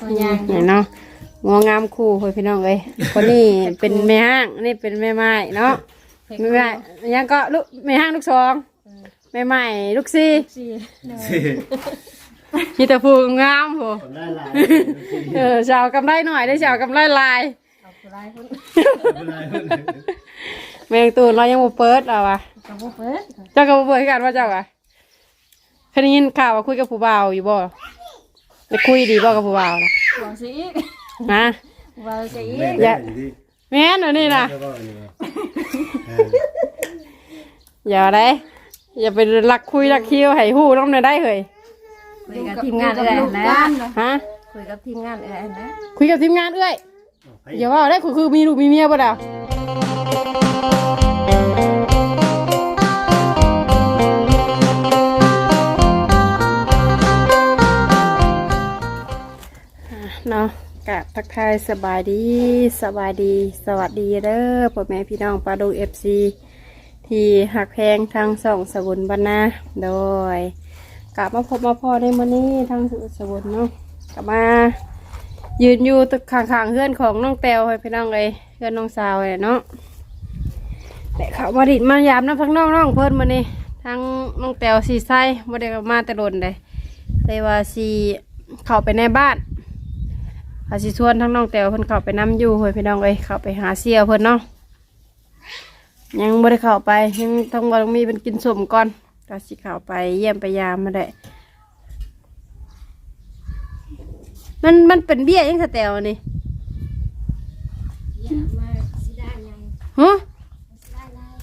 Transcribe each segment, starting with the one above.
ตัวอย่างนี่เนาะงองามคู่เฮ้ยพี่น้องเอ้ยคนนี้เป็นแม่ห้างนี่เป็นแม่ไม้เนาะแม่ไม้ยังก็ลูกแม่ห้างลูกสองแม่ไม้ลูกสี่สี่มีแต่ผู้งามผู้ผมได้หลายเออชาวกำไรหน่อยได้ชาวกำไรลายเอาผู้ร้ายคนแมงตูนเรายังบ่เปิดเอาวะกับผู้เปิดเจ้าก็บ่เปิดคือกันว่าเจ้าอะเคยได้ยินข่าวว่าคุยกับผู้บ่าวอยู่บ่ จะคุยดีบ่กับผู้บ่าวนะบอกสิอีกฮะว่าสิอีกอย่าดิแม่นอันนี้นะแล้วก็อันนี้นะอย่าได้อย่าไปลักคุยลักคิวให้ฮู้น้องเนี่ยได้เฮ้ยคุยกับทีมงานเอื้อยนะฮะคุยกับทีมงานเอื้อยนะคุยกับทีมงานเอ้ยไปอย่าว่าได้คือคือมีลูกมีเมียบ่ดาว นาะกะทักทายสบายดีสบายดี สวัสดีเด้อพ่อแม่พี่น้องปลาดูเอฟซีที่หักแพงทางสองสบุนบรรณาโดยกลับมาพบมาพอในมื้อนี้ทางสบุนเนาะกลับมา ยืนอยู่ตึกข้างๆเพื่อนของน้องแตวให้พี่น้องเลยเพื่อนน้องสาวเลยเนาะแต่เขามาดิดมายามน้ำพักน้องน้องเพิ่นมานี่ทั้งน้องแตวสีไส้มาได้มาแต่โดนเลยเลยว่าสีเข้าไปในบ้าน อาสิชวนทั้งน้องแตวเพิ่นเข้าไปน้ำอยู่ให้พี่น้องเลยเข้าไปหาเสียเพิ่นเนาะยังไม่ได้เข้าไปยังต้องบารมีเป็นกินสมก่อนก็สิเข้าไปเยี่ยมไปยามมาได้มันมันเป็นเบี้ยยังสแตลนี่ฮะ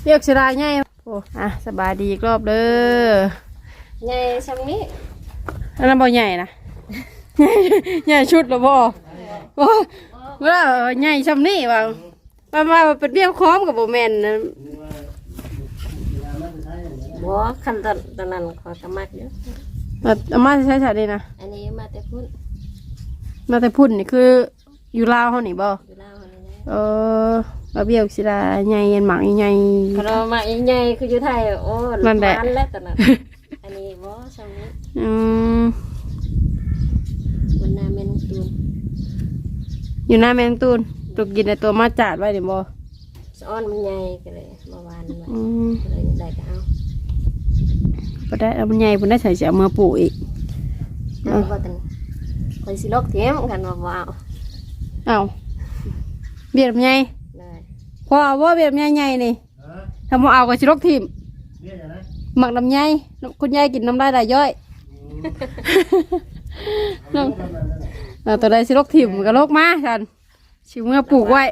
เรียกสลายไงโอ้อะสบายดีอีกรอบเด้อใหญ่ช่ำนี้อันนั้นบ่ใหญ่นะ ใหญ่ใหญ่ชุดหรอบ่ บ่ว่าใหญ่ช่ำนี่ว่าว่าว่าเป็นเบี้ยค้อมกับบ่แม่นนะบ่คันตอนตอนนั้นขอยก็มักอยู่เอาเอามาใช้ใช้นี่นะอันนี้มาแต่พุ่นมาแต่พุ่นนี่คืออยู่ลาวเฮานี่บ่อยู่ลาวอันนี้นะเออว่าเบี้ยสิลาใหญ่ยันหมักใหญ่คันว่ามาใหญ่ๆคืออยู่ไทยโอ้นั่นแหละวาแล้วตอนนั้นอันนี้บ่ช่ำนี้อืม บนหน้าแม่นตูน อยู่หน้าแมงตูนตุกกินในตัวมาจาดไว้เดี๋ยวบอสะอ้อนมันใหญ่ก็เลยมาวานไว้อืมก็เลยได้ก็เอาพอได้เอามันใหญ่พุ่นได้ใส่เสียมือปลูกอีก เอาบ่กันคอยสิลกเทียมกันว่าบ่เอาเอาเบียดมันใหญ่ได้พอเอาว่าเบียดมันใหญ่ๆนี่ฮะถ้ามาเอาก็ชิลกทิมเรียกอะไรหมักน้ำใหญ่คุณยายกินน้ำลายได้ย่อยน้องเอา ตัวใดชิลกทิมก็ลกมากันชิมือปลูกไว้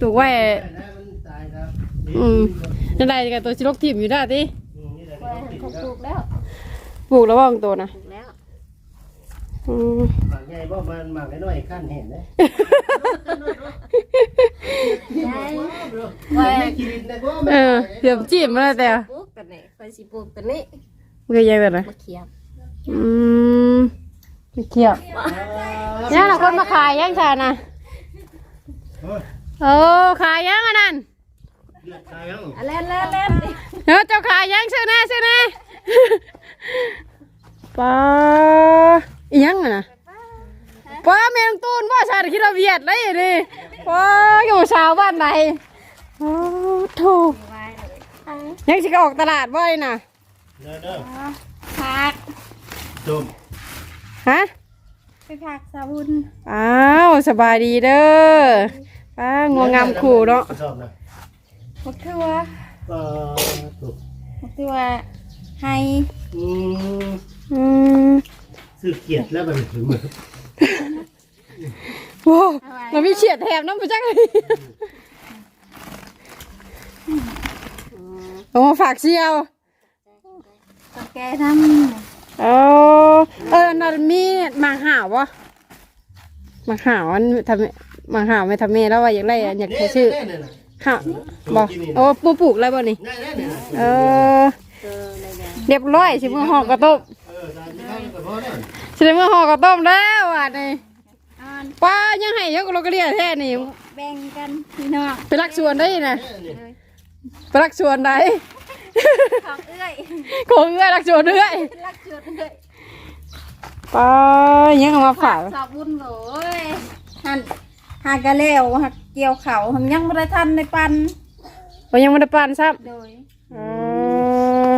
ปลูกไว้มันตายครับอืมนั่นใดกับตัวชิลกทิมอยู่ได้ติอืมนี่แหละเขาปลูกแล้วปลูกแล้วบ้างตัวนะปลูกแล้วอืมหมักใหญ่บ่มันหมักน้อยๆขั้นเห็นเลยใช่ไม่กินนะก็เออเสียมจิ้มมาแล้วแต่ปลูกตัวนี้คอยสิปลูกตัวนี้มันก็ใหญ่แบบไหนมะเขียบอืม ไม่เกี่ยวเนี่ยเราคนมาขายยังชานะเออขายยังอันนั้นเลือดตายยังอะเล่นเล่นเล่นดิเออเจ้าขายยังซื้อแน่ซื้อแน่ป้าอีหยังอะนะป้าแมงตูนว่าชาติคิดเราเวียดเลยดิป้าอยู่ชาวบ้านไหนโอ้โถยังสิก็ออกตลาดบ่อยนะเด้อเด้อผักจุ่ม ฮะไปผักสาบุญอ้าวสบายดีเด้อป้างวงงามขู่เนาะชอบนะมะเขือเออถูกมะเขือให้อืมอืมซื้อเกียรติแล้วมันถึงมือว้าวเรามีเฉียดแถมน้ำประจักเลยเอามาฝากเชียวตะแกทำ เออเออนั่นมีหมางห่าววะหมางห่าวอันทำหมางห่าวไม่ทำเมแล้วว่าอยากได้อะอยากใช้ชื่อแน่ๆน่ะห่าวบอกโอ้ปูปลูกอะไรบ่นี่แน่ๆน่ะเออเจอในแดงเรียบร้อยสิมือห่อกระต้มเออตามที่เขาก็พอแล้วสิมือห่อกระต้มแล้วอะนี่ป้ายังให้ยังเราก็เรียกแท้นี่แบ่งกันพี่น้องไปรักสวนได้นะไปรักสวนได้ ของเอื้อยของเอื้อยรักสวนเอื้อยรักจุดเอื้อยป้ายังเอามาฝากสาวบุญเลยหันหากะแล้วหักเกี่ยวเขาหันยังไม่ได้ทันในปันโอ้ยังไม่ได้ปานซ้โดยำอ๋อ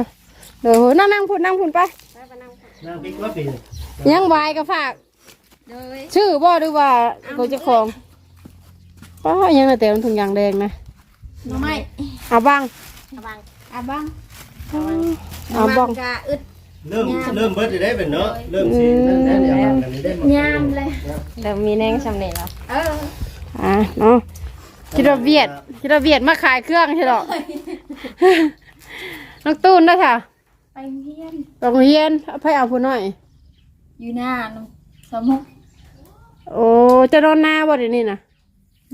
เดี๋ยวนั่งนั่งพูดนั่งพูดไปนางพริกว่าปียังวายก็ฝากโดยชื่อบ่หรือว่าเขาเจะของป้ายังแต่มันถุงยางแดงนะหน้องไม้เอาบ้างระวัง อาบ้างเอาบ้างกะอึด เริ่มเริ่มเบิดได้เป็นเนาะเริ่มสินั่นแหละเนี่ยมันกันได้หมดยามเลย เดี๋ยวมีแนงสำเร็จแล้วเอออะเนาะคิดว่าเวียดคิดว่าเวียดมาขายเครื่องใช่หรอน้องตูนด้วยค่ะไปเฮียนโรงเรียนเอาไปเอาผู้น้อย อยู่หน้าน้องสมุกโอ้จะนอนหน้าบ่เดี๋ยวนี้นะ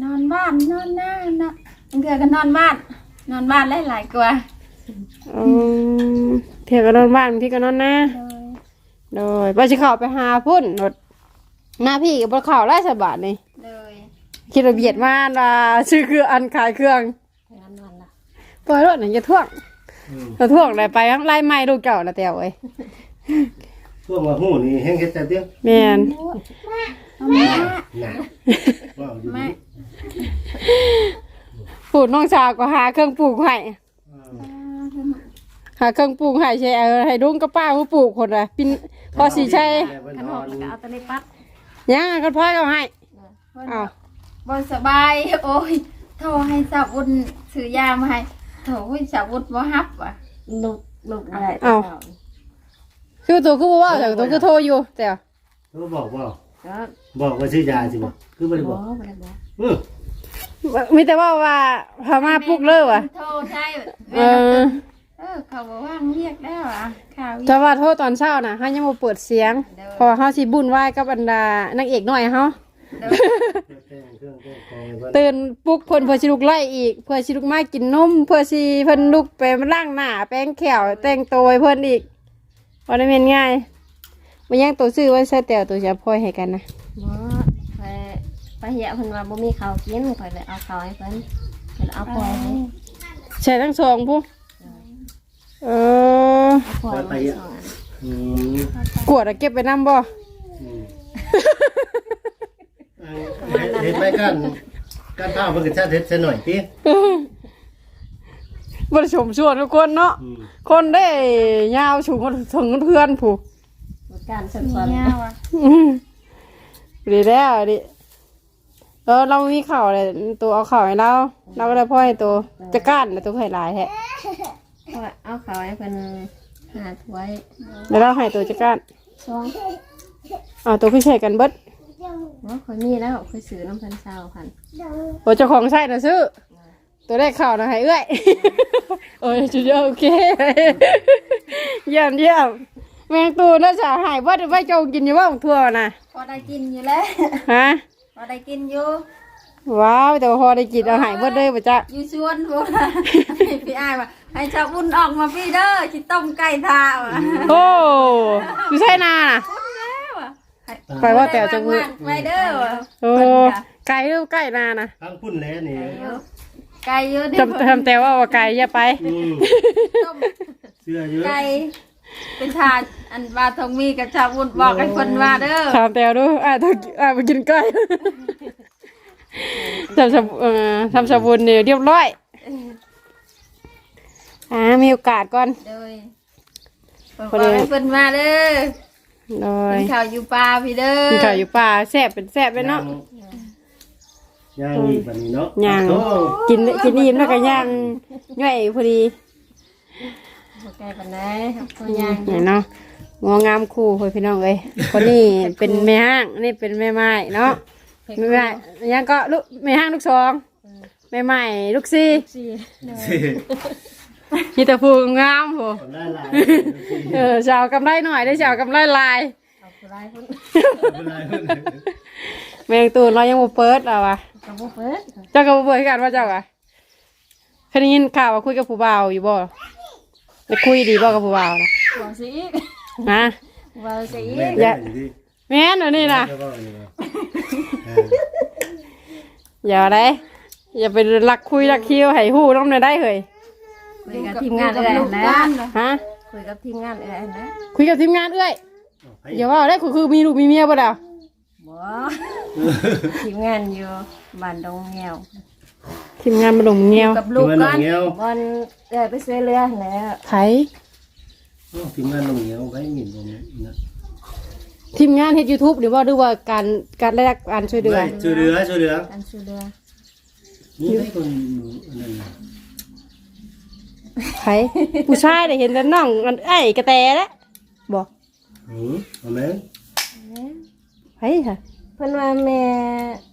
นอนบ้านนอนหน้านะบางเทื่อก็นอนบ้าน นอนบ้านหลายๆกว่า อืมเที่ยวก็นอนบ้านพี่ก็นอนหน้าโดยโดยบ่สิเข้าไปหาพุ่นรถหน้าพี่ก็บ่เข้าไล่สบาทนี่โดยคิดว่าเบียดมาว่าชื่อคืออันขายเครื่องงานนอนละปล่อยรถน่ะอย่าท่วงอืมอย่าท่วงได้ไปทั้งไล่ไม้ลูกเจ้าน่ะแต้วเอ้ยช่วงว่าหูนี่แห้งเฮ็ดแต่เตี้ยแม่นเอามาหนาว่าอยู่มานี่พูดน้องชาวก็หาเครื่องปลูกให้อ่า หาเครื่องปลูกให้ใช่เอาให้ลุงกับป้าผู้ปลูกคนน่ะปินพอสิใช่แต่เพิ่นกันนหออนนก็เอาตัวนี้ปัดยังก็พ่อเอาให้เอาบอสบาย โอ้ยโทรให้สาวบุญซื้อยามาให้โถยสาวบุญบ่ฮับว่ะลูกลูกอะไรคือตัวคือบ่เว่าแต่ตัวคือโทรอยู่แต่เขาบอกว่าก็บอกว่าชื่อยาสิบ่คือบ่ได้บบออกกบ่ได้บอกอือมีแต่ว่าว่าพามาปลุกเลยว่ะโทรใช่เออ เออเขาบอกว่าเรียกได้ว่ะข่าวแต่ว่าโทรตอนเช้าน่ะเฮายังบ่เปิดเสียงเพราะว่าเฮาสิบุญไหว้กับบรรดานางเอกน้อยเฮาเด้อแจ้งเครื่องแจ้งของให้เพิ่นตื่นปลุกเพิ่นเพื่อสิลุกไล่อีก เพื่อสิลุกมากินนมเพื่อสิเพิ่นลุกไปล้างหน้าแป้งแขวแต่งตัวให้เพิ่นอีกบ่ได้แม่นง่ายมันยังตัวซื้อไว้ใส่แต่ตัวจะพลอยให้กันนะบ่ไปไปเหี้ยเพิ่นว่าบ่มีข้าวกินข่อยเลยเอาข้าวให้เพิ่นเพิ่นเอาปล่อยให้ใช่ทั้งสองผู้ เออเอาปล่อยมาสองอันอืมกวดอะเก็บไปนํบ่ อืมเฮ็ดไปกันกันข้าวเพิ่นก็ชาเฮ็ดซะหน่อยติบ่ได้ชมชวนทุกคนเนาะ อืมคนได้ยาวสูงกว่าถึงเพื่อนผู้การสมีอนเงาว่ะอืมดีแล้วดิเออเรามีข่าวเลยตัวเอาข่าวให้เรา เราก็ได้พ่อให้ตัวจะก้านแต่ตัวไข่ลายแท้ๆ เอาข้าวให้เพิ่นหาถ้วยแล้วเราให้ตัวจะก้านสองเอาตัวพี่ใช้กันเบิดบ่ข่อยมีแล้วข่อยซื้อน้ำเพิ่นเช้าพันโอ้เจ้าของใช่นะซื้อ ตัวได้ข่าวนะให้เอื้อยโอ้ยจุดเดียวโอเคเยี่ยมเยี่ยมแมงตูน่าจะหายว่าจะไปจงกินอยู่ว่าของทั่วนะพอได้กินอยู่แล้วฮะพอได้กินอยู่ว้าวแต่ว่าพอได้กินเอาหายเบิดเลยปะจ๊ะอยู่ชวนพูดพี่อ้ายว่า ให้ชาวบุญออกมาพี่เด้อสิต้มไก่ทาว่ะโอ้อยู่ใช่นาน่ะแล้วว่ะไปว่าแต่จะมือไปเด้อว่ะโอ้ไก่หรือไก่นานะทางพุ่นแล้วนี่ไก่เยอะดิจำทำแต่ว่าว่าไก่อย่าไป อืมต้มเสื้อเยอะไก่เป็นทานอันว่าทองมีกับชาวบุญบอกให้คนว่าเด้อถามแต่ดูอ่าต้องอ่าไปกินไก่ทำสบเอ่อทำสบุนเนี่ยเรียบร้อย อ่ามีโอกาสก่อน โดยบอกให้เพิ่นมาเด้อโดยเป็นข่าวอยู่ป่าพี่เด้อกินข้าวอยู่ป่าแซ่บเป็นแซ่บเลยเนาะ ย่างอีกบัดนี้เนาะย่าง โอ้กินกินอิ่มแล้วก็ย่างย่อยพอดีบ่ไกลปานใดครับตัวยางเนี่ยเนาะงองามคู่เพื่อนพี่น้องเลยคนนี้เป็นแม่ห้างอันนี่เป็นแม่ไม้เนาะแม่ไม้ยังก็ลูกแม่ห้างลูกสองแม่ไม้ลูกสี่สี่ สิ มีแต่ผู้งามผู้คนได้หลายเออชาวกำไรหน่อยได้ชาวกำไรลายเอาผู้ร้ายเพิ่นเป็นไรเพิ่นแมงตูนเรายังบ่เปิดอะวะก็บ่เปิดเจ้าก็บ่เปิดคือกันว่าเจ้าอะเคยได้ยินข่าวว่าคุยกับผู้บ่าวอยู่บ่จะคุยดีบ่กับผู้บ่าวนะบอกสิอีกฮะว่าสิอีแม่กนได้อยู่ดิแม่นอันนี้นะแล้วก็อันนี้นะเอออย่าได้อย่าไปลักคุยลักคิวให้ฮู้น้องหน่อยได้เฮ้ย คุยกับทีมงานเอื้อยลูกแล้บ้าวนเหรอฮะ คุยกับทีมงานเอื้อยแล้วคุยกับทีมงานเอ้ยใอย่าว่าได้คือคือมีลูกมีเมียบ่ล่ะบ่ทีมงานอยู่บ้านดงแงวทีมงานมาลงเงียวกับลูกทีมงานก่อนลงเงี้ยวบอลเอ้ยไปซื้อเรือแล้วไผโอ้ทีมงานลงเงี้ยวไว้หมิ่นบ่นะทีมงานเฮ็ด YouTube หรือว่าดูว่าการการแลกการช่วยเหลือไว้ช่วยเหลือช่วยเหลือการซื้อเรือนี่ได้คนอันนั้ นน่ะไผผู้ชายได้เห็นแต่น้องอันไอ้กระแตแล้วบ่หือเอาแม่นไผค่ะเพิ่นว่าแม่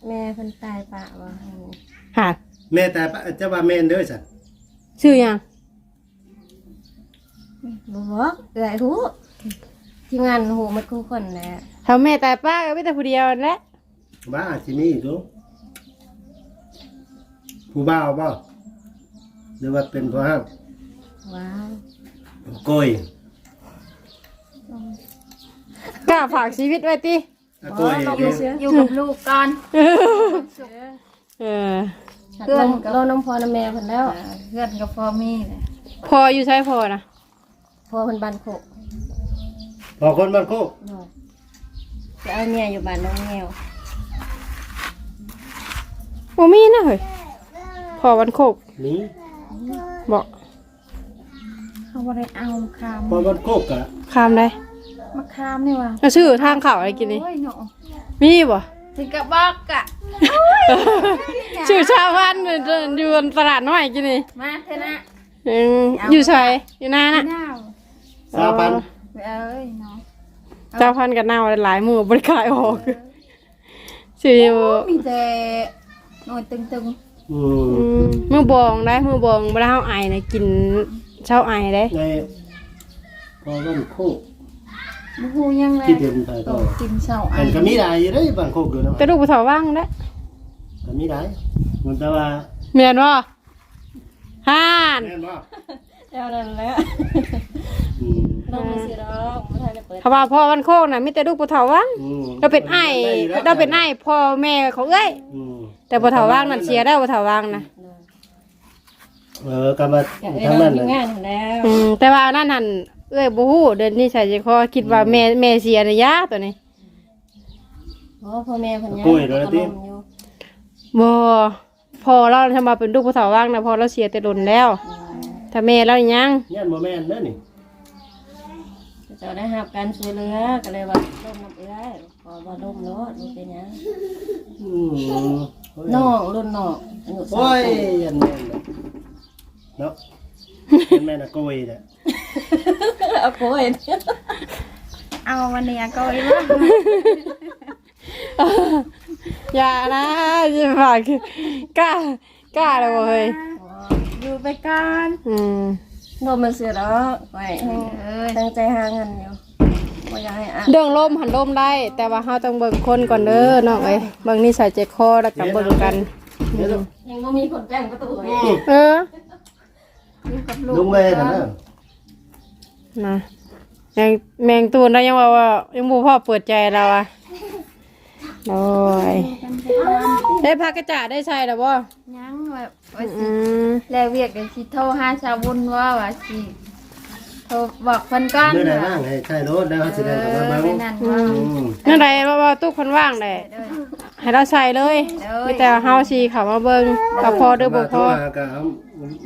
แม่เพิ่นตายปะว่าหั่นหาแม่แต่ปะจะว่าแม่นเด้อจ้ะชื่อหยังบ่บอกเอ้ยรู้ทีมงานหูหมดทุกคนแหละถ้าแม่ตายป้าก็มีแต่ผู้เดียวนั่นแหละบ้าที่นี่ดูผู้บ่าวบ่หรือว่าเป็นพ่อห้าง ว้าวโกยกล้าฝากชีวิตไว้ติอะโกยต้องเด้เชื่ออยู่กับลูกก่อนเออเพื่อนเราน้ำพอน้ำแม่เพิ่นแล้วเออเพื่อนกับพ่อมีเลยพออยู่ใช้พอนะพอเพิ่นบ้านโคกพอคนบ้านโคกโน่จะเอาเมียอยู่บ้านดงแงวบ่มีนะเฮ้ยพอวันโคกนี่บอก เขาบ่ได้เอาคามพอบ้านโคกกะข้ามได้มาคามนี่ว่ะเอาชื่อทางเขาอะไรกินนี่โอ้ยเนาะมีบ่ถึงกับบอกกะชื่อชาวบ้านเดินอยู่ตลาดน้อยกินนี่มาเถอะนะเอออยู่ใช่อยู่นาน่ะน้าวสาวพันเอ้ยเนาะเจ้าพันกับนาวหลายมือบริขายออกชื่ออยู่มีแต่หน่อยตึงอือืมมมือบองได้มือบองเวลาเฮาไอนะกิน เช้าไอได้ในพอบ้านโคกๆบ่ฮู้ยังเลยที่เป็นไปโตก็กินเช้าอันก็มีได้อยู่เด้บ้านโคกอยู่นะแต่ลูกผู้เฒ่าว่างได้ก็มีได้มันแต่ว่าแม่นบ่ห่านแม่นบ่แล้วนั่นแหละอืมน้องมีสิดอกบ่ทันได้เปิดถ้าว่าพ่อวันโคกน่ะมีแต่ลูกผู้เฒ่าว่างอืมเราเป็นไอ้เราเป็นไอ้พ่อแม่ของเอ้ยอืมแต่ผู้เฒ่าว่างนั่นเสียได้ผู้เฒ่าว่างนะ เออก็มาอย่างทางน้อนั้งนทีมน่ะงานนั่นแล้วอืมแต่ว่านั่นนั่นเอ้ยบ่ฮู้เดินนี่ใส่ใจคอคิดว่าแม่แม่เสียนะยะตัวนี้โอ้พ่อแม่เพิ่นยังโกยโดนติกำลังอยู่บ่พอเราทำมาเป็นลูกผู้เฒ่าว่างนะพอเราเสียแต่ดนแล้ว ถ้าแม่เรายังยันบ่แม่นเด้อนี่เจะได้รับการช่วยเหลือก็เลยว่าล่มน้ำเอื้อยพอบ่ล่มรถมันเป็นหยังอืมน้องรุ่นน้องอายุสาโอ้มยปียันแม่นเด้อ เนาะเป็นแม่น่ะโกยเด้อเอาโกยเอาวันนี้ก็อีว่าอย่านะอย่าฝากกล้ากล้าเลยบ่เฮ้ยอยู่ไปก่อนอืมนมมันเสียดอกไว้เอ้ยตั้งใจหาเงินอยู่บ่อยากให้อะเรื่องลมหันลมได้ แต่ว่าเฮาต้องเบิ่งคนก่อนเด้อน้องเอ้ยเบิ่งนิสัยใจคอแล้วก็เบิ่งกันเดี๋ยวยังบ่มีคนแป้งประตูไว้เออ อยู่กับลูกลุงแม่กันนะนะแมงแมงตูนเรายังว่าว่ายังบ่พ่อเปิดใจเราอะโอ้ยได้พักกระจาดได้ใช่หรอบ่ยังแบบว่าอืสิมแล้วเวียกกันสิโทรหาชาวบุญว่าว่าสิโทรบอกเพิ่นก่อนเมื่อใดว่างให้ใช่รถแล้วสิได้กลับมาไปเบิ่งนั่นว่าอืมนั่นใดว่าว่าตู้คนว่างได้เด้อ ให้เราใส่เลยเด้อมีแต่เฮาสิเข้ามาเบิ่งก็พอเด้อบ่พอมาก็เอา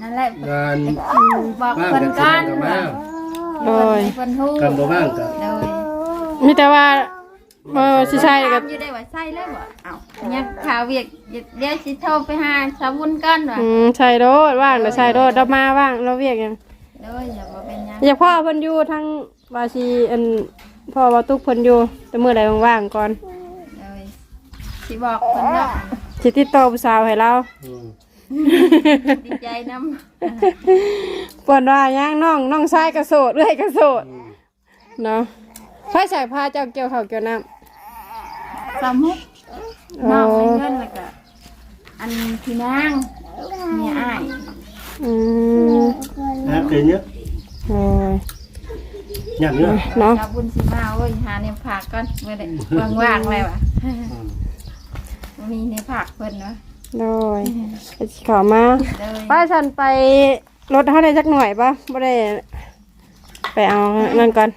นั่นแหละงานบอกบ้างเพิ่นกันสิก่อนได้กลับมาโอ้ยเพิ่นฮู้กันบ่บ้างก็เด้อมีแต่ว่าเออสิใช่ก็ถามอยู่ได้ว่าใช่เลยบ่เอ้ายังข่าวเวียกเดี๋ยวสิโทรไปหาชาวบุญก่อนว่าอืมใช่โดดว่างแล้วใช่โดดเรามาว่างเราเวียกหยังเด้ออย่าบ่เป็นหยังอย่าพ่อเพิ่นอยู่ทั้งว่าสิอันพ่อว่าตุกเพิ่นอยู่แต่มื้อใดว่างๆก่อนเด้อสิบอกเพิ่นเนาะสิติดต่อผู้สาวให้เรา อืม ดีใจนำเปิดว่าย่างน้องน้องชายกระโสดเอ้อยกระโสดเนาะไฟสายพาเจ้าเกี่ยวข้าวเกี่ยวน้สามุกำน้องโอ้ในเงินแล้วก็อันพี่นางเมียอ้ายอืมนะคือเนี้ยโอ้ยหยับเนี้ยเนาะชาวบุญสิมาโอ้ยหาในผักก่อนเมื่อใดว่างๆแล้วอะบ่มีในผักเพิ่นเนาะ โดยไปสิเขอมาเด้อป้าฉันไปรถเท่าได้จักหน่อยปะไม่ได้ไปเอานั่นก่อน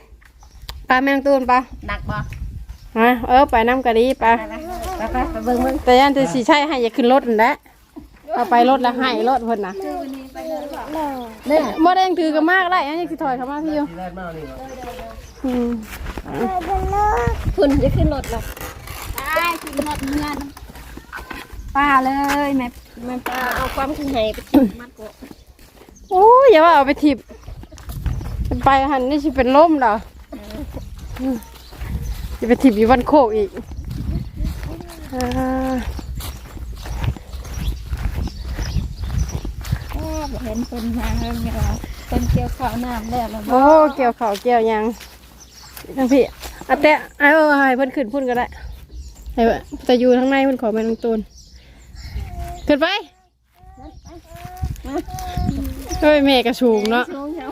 ปลาแมงตูนปลาหนักบ่ฮะเออไปน้ำกะดีปลาไปไปไปไปเบิ่งเบิ่งแต่ยันจะสีใช่ให้อย่าขึ้นรถนั่นแหละเอาไปรถแล้วให้รถเพิ่นนะเนี่ยบ่ได้ยังถือกันมากได้อันนี้คือถอยเข้ามาพี่อยู่ที่แรกมากนี่วะอืมคุณจะขึ้นรถหรอกได้กินหมดเงิน ป้าเลยแม่แม่ป้าเอาความขึ้นให้ไปกินมัดกโอ้ยอย่าว่าเอาไปทิบเป็นไปหันนี่สิเป็นล่มเหรอจะไปทิบอยู่วันโคกอีกอ่าเห็นเป็นมาเงี้ยเป็นเกี่ยวข้าวน้ำแล้วแล้วโอ้เกี่ยวเขาวเกี่ยวหยังทั้งพี่อาแต่เอาเอาให้เพิ่นขึ้นพุ่นก็ได้ให้เพิ่นแต่อยู่ข้างในเพิ่นขอไปทางตูน ขึ้นไปเฮ้ยแม่กระชูงเนาะช่วงเช้า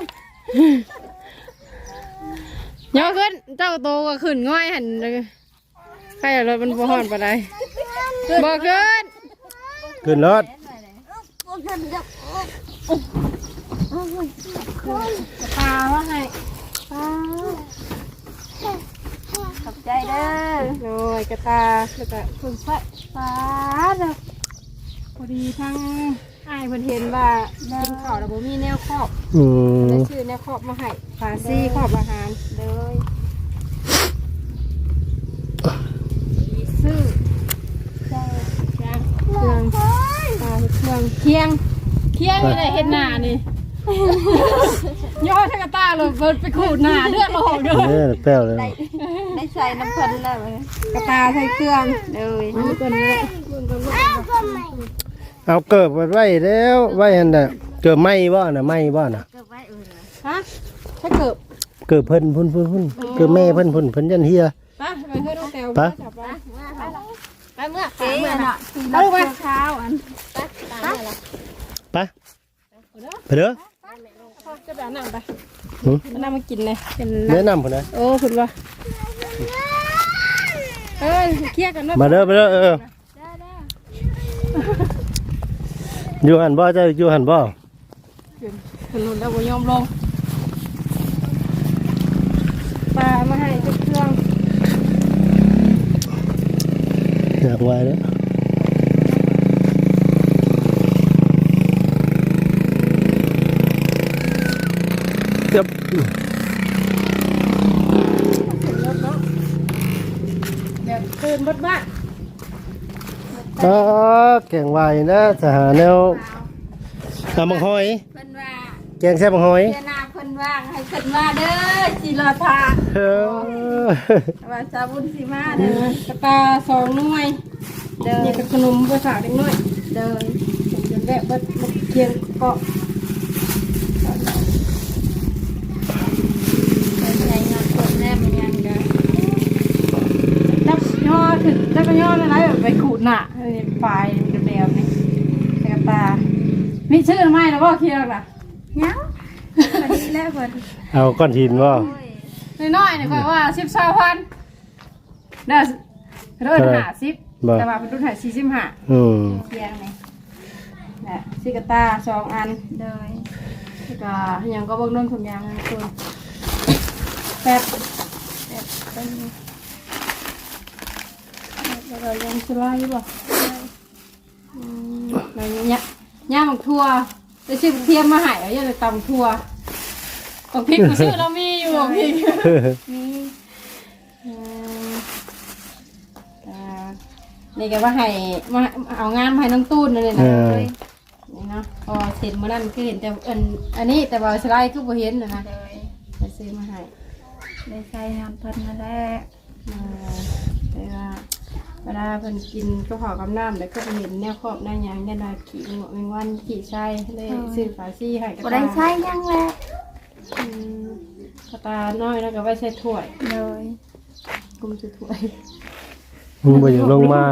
ย่อขึ้น เจ้าโตก็ขึ้นง่อยหันเลยใครเอารถมันบ่ฮ้อนปานใดบ่ขึ้น ขึ้นรถปลาว่าให้ขอบใจเด้อโดยกระตาแล้วก็คุณพระปลาเด้อ พอดีทั้งอ้ายเพิ่นเห็นว่ากินข้าวแล้วบ่มีแนวครอบอืมได้ชื่อแนวครอบมาให้ปลาซี่ครอบอาหารเลยซื้อเจ้าย่างเครื่องปลาเครื่องเคียงเคียงนี่ได้เห็นหน้านี่ ย่อทั้งกระตาเลยเบิดไปขูดหน้าเลือดออกเด้อเนี่ยแป้วเลยได้ใส่น้ำเพิ่นแล้วเลยกระตาใส่เครื่องเลยนี่ก่อนเลย เอาเกิบไว้ไว้แล้วไว้หันน่ะเกิบไหมบ่น่ะไหมบ่น่ะเก็บไว้อื่นนะฮะถ้าเกิดเกิบเพิ่นพุ่นพุ่นพุ่นเกิบแม่เพิ่นพุ่นเพิ่นยันเฮียไปไปเพื่อนน้องแตวไปจับไปไปเมื่อเจ๊เนาะเอาลูกไปเช้าอันไปไปเด้อจะไปเอาน้ำไปหือเอาน้ำมากินเลยเป็นแนะน้ำนำพุ่นนะโอ้คุณว่าเอ้ยเคลียร์กันเนาะมาเด้อไปเด้อเอออ ยู่หันบ่เจ้าอยู่หันบ่คุณนุ่นแล้วบ่ยอมลงปลามาให้ทุกเครื่องอยากไว้แล้วจับเดี๋ยวตื่นบดบ้าน อ๋อแกงไว้นะสหาแนวตำบักหอยเพิ่นว่าแกงแซ่บบักหอยเจ้านาเพิ่นว่างให้เพิ่นมาเด้อสิรอทาเออว่าสาบุญสิมาเด้อกระตาสองหน่วยเด้อนี่กับขนมภาษากเด็กน้อยเด้อผมจะแวะเบิดมาเคียงเกาะ เป็นไงงานคนแน่มันยังเด้อ จับ ย่อถึงจับย่ออะไรแบบไปขูดหน้าเอ้ยปลายเดียวๆนี่ใส่กระตา มีชื่อไหมนะว่าเคียงล่ะยังอันนี้แล้วเพิ่นเอาก้อนหินบ่น้อยๆเนี่ยค่อยว่าสิบสองพันเด้อเริ่มหาสิบบ่แต่ว่าเป็นรุ่นหาสี่สิบห้าอืมเคียงนี่แหละสิกระตาสองอันเด้อแล้วก็ยังก็เบิ่งนุ่นถุงยางนะคุณแป๊บแป๊บเป็น แล้วก็ยังสไลด์บ่อืมแล้วเนี่ยย่าหมกทั่วจะซื้อเทียมมาใหายแล้วยังจะตำทั่วบักพริกก็ซื้อเรามีอยู่บักพริกมีอืมอ่านี่ก็ว่าให้มาเอางานมาให้น้องตูนเลยเอนะอนี่เนาะพอเสร็จมื่อนั้นคือเห็นแต่อันอันนี้แต่ว่าสไลด์คือบ่เห็นนะนะเด้อไปซื้อมาให้ ได้ใส่น้ำเพิ่นมาแล้วมาแต่ว่า เวลาเพิ่นกินก็ขาวกับน้ำแล้วก็ไปเห็นแนวครอบหน้าหยางเนี่ยนะขี่หมวกแมงวันขี่ใช่เลยซื้อฝาซี่ให้กระบ่ตาได้ใช้ยังแล้วอืมกระตาน้อยแล้วก็ไว้ใส่ถ้วยเด้อกุมใส่ถ้วย มึงบ่อยากลงมา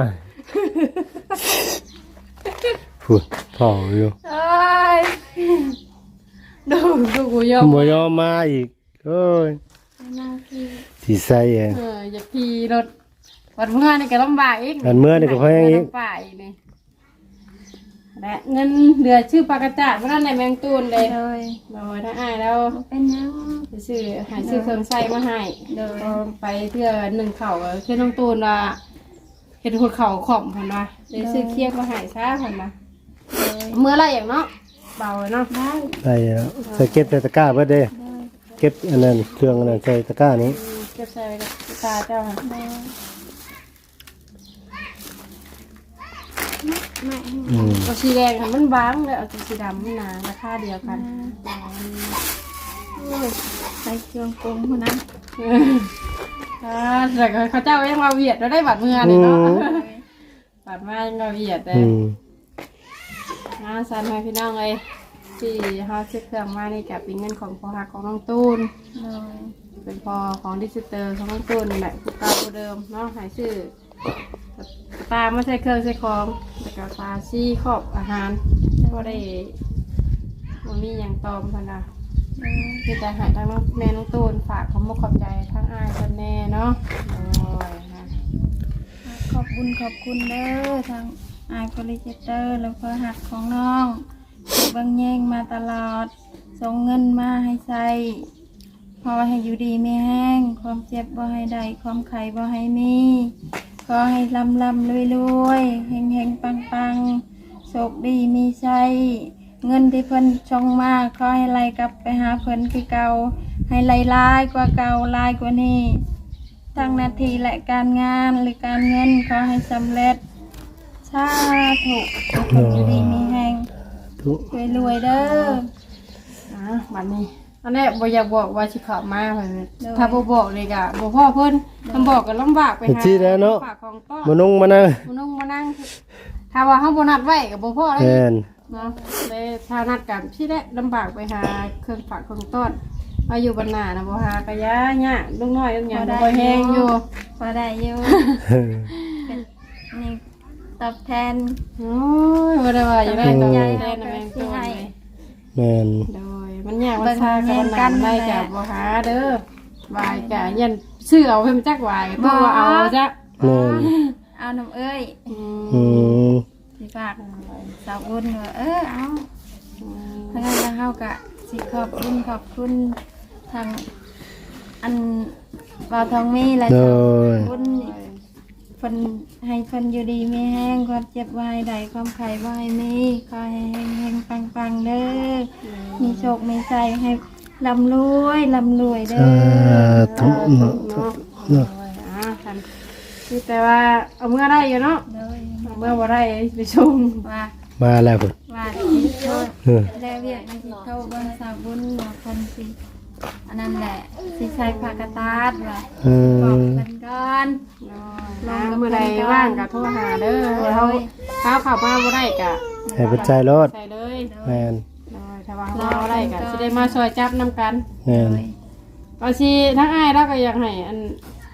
พูดพ่ออยู่เอ้ยดูดูกูยอมบ่ยอมมาอีกโอ้ยสิใส่เองเอออย่าขี่รถ วัดเมื่อนี่ก็ลำบากอีกอันเมื่อนี่ก็พอยังอีก ลำบากอีกนี่และเงินเหลือชื่อปากกระจาดว่านั่นในแมงตูนเลยโดยโดยถ้าอายแล้วเป็นหยังไปซื้อหาซื้อเครื่องใส่มาให้โดยพอไปเพื่อหนึ่งเข่าก็คือน้องตูนว่าเห็นหัวเข่าขอมพันว่าเลยซื้อเคียงมาให้ซะพันว่าโดยเมื่อไรอย่างเนาะเบาเนาะได้ได้แล้วใส่เก็บใส่ตะกร้าเบิดเด้โดยเก็บอันนั้นเครื่องอันนั้นใส่ตะกร้านี้อืมเก็บใส่กับตาเจ้าค่ะ โดย อืมเอาสีแดงค่ะมันบางเลยเอาสีดำมันหนาราคาเดียวกันโอ้ยใส่เครื่องปรุงคนนั้นอ่าแต่ก็เขาเจ้ายังมาเวียดเราได้บัตรเมืองเลยเนาะบัตรมายังมาเวียดเลย อืมอ่าสันให้พี่น้องเลยที่เฮาซื้อเครื่องมานี่กับเป็นเงินของพ่อฮักของน้องตูนโดยเป็นพอของดิจิเตอร์ของน้องตูนนี่แหละผู้เก่าผู้เดิมเนาะใหายชื่อ ตาไม่ใช่เครื่องใช้ของแต่ก็ตาซี่ครอบอาหารก็ได้มันมีอย่างตอมพนะคือแต่หายทางน้องแม่น้องตูนฝากขอมขอบใจทั้งอายคนแน่เนาะโอ้ยนะขอบคุณขอบคุณเด้อทางไอคอลิเจเตอร์ แล้วก็หักของน้องบางแย่งมาตลอดส่งเงินมาให้ใส่พอให้อยู่ดีไม่แห้ง ความเจ็บบ่ให้ได้ความไข่บ่ให้มี ขอให้ลำลำรวยรวยเฮงเฮงปังปังโชคดีมีใช้เงินที่เพิ่นช่องมาขอให้ไล่กลับไปหาเพิ่นคือเก่าให้ไล่ลายกว่าเก่าลายกว่านี้ทั้งหนาทีและการงานหรือการเงินขอให้สำเร็จชาถูกคนอยู่ดีมีแหงทุก รวยรวยๆเด้อ อะบัดนี้ อันนี้บ่อยากบอกว่าสิเขับมาเพิ่นถ้าบ่บอกเลยก็บ่พ่อเพิ่นทำบอกก็ลำบากไปหาฝากของต้อนมานุ่งมานั่งมานุ่งมานั่งถ้าว่าเขาบนัดไว้กับบ่พ่อได้แม่นเนาะเลยถ้านัดกันพี่ได้ลำบากไปหาเครื่องฝากของต้นมาอยู่บรรณานะบ่หากะยะเนี่ยลูกน้อยลูกหยังบ่แห้งอยู่พอได้อยู่ เป็นนี่ตอบแทนโอ้ยบ่ได้ว่าอยู่ได้ต้องแทนแม่งตัวเลยแม่นโด ยมันยากมันซากับบรรณาไม่กะบ่หาเด้อวายกะยันซื้อเอาเพิ่นจักวายเพราะว่าเอาจ้ะแม่นเอาน้ำเอ้ยอือืมมสิฝากสาวบุญว่าเออเอาทั้งนั้นแล้วเฮากะสิขอบคุณขอบคุณทางอันบ่าวทองมีและโดสาวยบุญนี่ เพิ่นให้เพิ่นอยู่ดีไม่แห้งความเจ็บวายใดความไข้วายมีขอให้แห้งแห้งปังปังๆเด้อมีโชคมีใจให้ลำรวยลำรวยเด้สาอธุเนาะเนาะเนาะโอ้ยอะคันคือแต่ว่าเอาเมื่อได้อยู่เนาะเลยเมื่อบ่ได้ไปชมว่ามาแล้วพุ่นว่าที่โทษเออแล้วเรียกในที่เข้าเบิ่งสาวบุญว่าเพิ่นสิ อันนั้นแหละสิใช้ผ้ากระตาดว่าเอบอกอเพิ่นก่อนน้เมื่อใดว่างก็โทรหาเด้อเขาเขาเขับมาบ่ได้ก็ให้เปัจจัยรถใส่เลยแม่นโดยถ้าว่าเขาบ่ได้ก็สิได้มาช่วยจับนํกันแม่นเลยบางทีทั้งอ้ายแล้วก็อยากให้อัน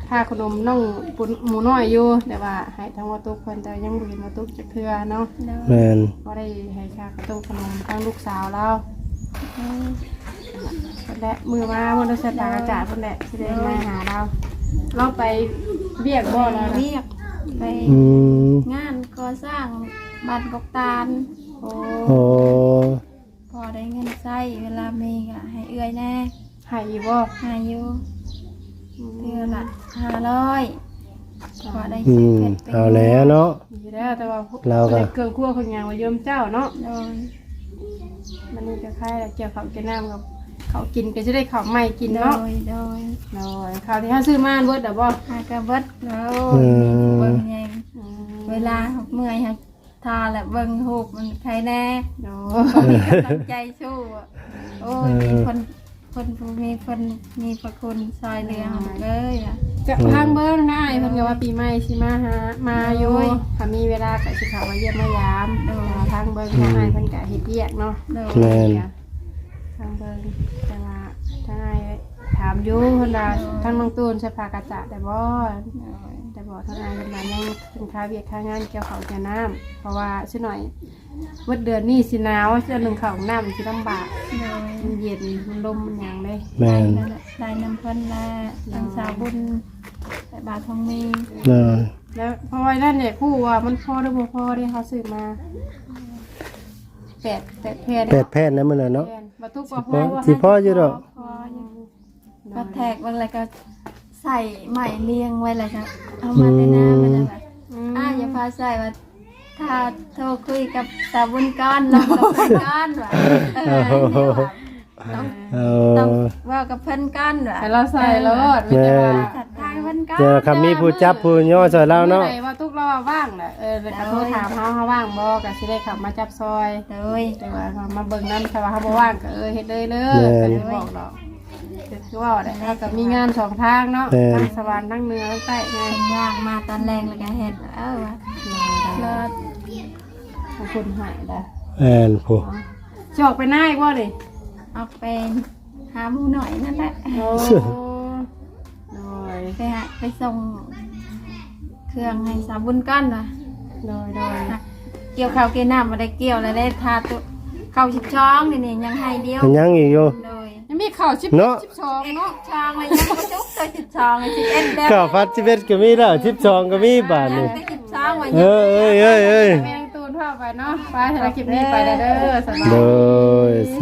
ค่าขนมน้องปุ่นหมูน้อยอยู่แต่ว่าให้ทั้งว่าตุกเพิ่นแต่ยังบ่เห็นว่าตุกจักเทื่อเนาะเลยแม่นบ่ได้ให้ค่ากระตุ้ขนมทั้งลูกสาวเราเลย และมือมาวันสตากระจาดเพิ่นแหละสิได้มาหาเรา เราไปเบียกบ่แล้วนะเรียกไปอืมงานก่อสร้างบ้านกกตาลโอ้โอ้พอได้เงินใช้เวลามีก็ให้เอื้อยแน่ให้อีบ่หาอยู่เทื่อละห้าร้อยพอได้อืซื้อมเพชรไปเอาแล้วเนาะ ดีแล้วแต่ว่าเราก็เกินคั่วคนงานว่าเยิมเจ้าเนาะโดยมันนี่จะคล้ายแล้วเกี่ยวข้าวกินน้ำกับ เขาวกินก็จะได้ข้าวใหม่กินโดเนาะยโดยโน้อยข้าวที่เฮาซื้อมาเบิดเด้อบ่หากระเบิดแล้วอืมเบิ่งเองอืมเวลาเมื่อยหักทาและเบิ่งหูปมันใครแน่โน้ตั้งใจสู้อะโอ้ยมีคนคนผู้มีคนมีประคุณซอยเรือของเลยอะจะทางเบิ้งได้เพิ่นก็ว่าปีใหม่สิมาหามาอยู่ถ้ามีเวลาก็สิเข้ามาเยี่ยมมายามแต่ว่าทางเบิ้งทางอ้ายเพิ่นก็เฮ็ดเวียกเนาะ โดย แม่น ทางเบิ้งแต่ว่าทางอ้ายถามอยู่เพิ่นว่าทางน้องตูนใช้ผ้ากระจะได้บ่แต่บ่ทางอ้ายเพิ่นว่ายังถึงค่าเวียกค่างานเกี่ยวข้าวเกี่ยวน้ำเพราะว่าสิหน่อยวัดเดือนนี้สิหนาวเดือนหนึงข้าวน้ำสิลำบากโดยมันเย็นมันลมมันหยังเลยแม่นนั่นแหละได้น้ำเพิ่นและทางสาวบุญแต่บาททองมีเนาะแล้วเพราะว่านั่นเนี่ยคู่ว่ามันพอหรือบ่พอที่เขาซื้อมาแปดแปดแผ่นแปดแผ่นนะมื้อน่ะเนาะแผ่น บ่ทุกบ่สิพพออบ่สิพออยู่ดอกพออยู่ก็แทกบางอะไรก็ใส่ใหม่เรียงไว้เลยครับเอามาแต่หน้ามันนะแบบอ่าอย่าพาใส่ว่าถ้าโทรคุยกับสาวบุญก้อนเรากับเพิ่นก้อนว่ะเออต้องเอต้องอเว่ากับเพิ่นก้อนว่ะให้เราใส่แล้วมีแต่ว่าจัดทายเพิ่นก้อนเจอคำมีผู้จับผู้ย่อซอยเราเนาะไหว่าทุกเราว่างน่ะเออแล้วก็โทรถามเฮาเฮาว่างบ่ก็สิได้ขับมาจับซอยโดย แต่ว่าเขามาเบิ่งนำแต่ว่าเฮาบ่ว่างก็เออเฮ็ดเลยเด้อก็สิบอกดอกคือว่าได้เฮาก็มีงานสองทางเนาะทางสวรรค์ทางเหนือทางใต้ไงเพิ่นย่างมาตอนแรงแล้วก็เฮ็ดเอ้าว่ะรอดขอบคุณให้ได้แม่นผู้สิออกไปหน้าอีกบ่นี่ออกไปหาหมูหน่อยนั่นแหละโอ้โดยไป หาไปส่งเครื่องให้สาวบุญก้อนว่ะโดยโดยเกี่ยวข้าวเกี่ยวน้ำมาได้เกี่ยวแล้วได้ทาตัวข้าวชิบช้องนี่นี่ยังให้เดียวมันยังอีกอยู่โดยยังมีข้าวชิบเนาะชิบสองเอ็ดเนาะช้องเลยยังก็จุกตัวชิบช้องเลยชิบเอ็ดเดียวข้าวฟัดชีวิตก็มีแล้ว12ก็มีบาทยันี่งได้ชิบช้องไว้เออเอ้ยเอ้ยเอ้ยแม่งตูนพ่อไปเนาะไปให้เราคลิปนี้ไปเด้อสบายโดยส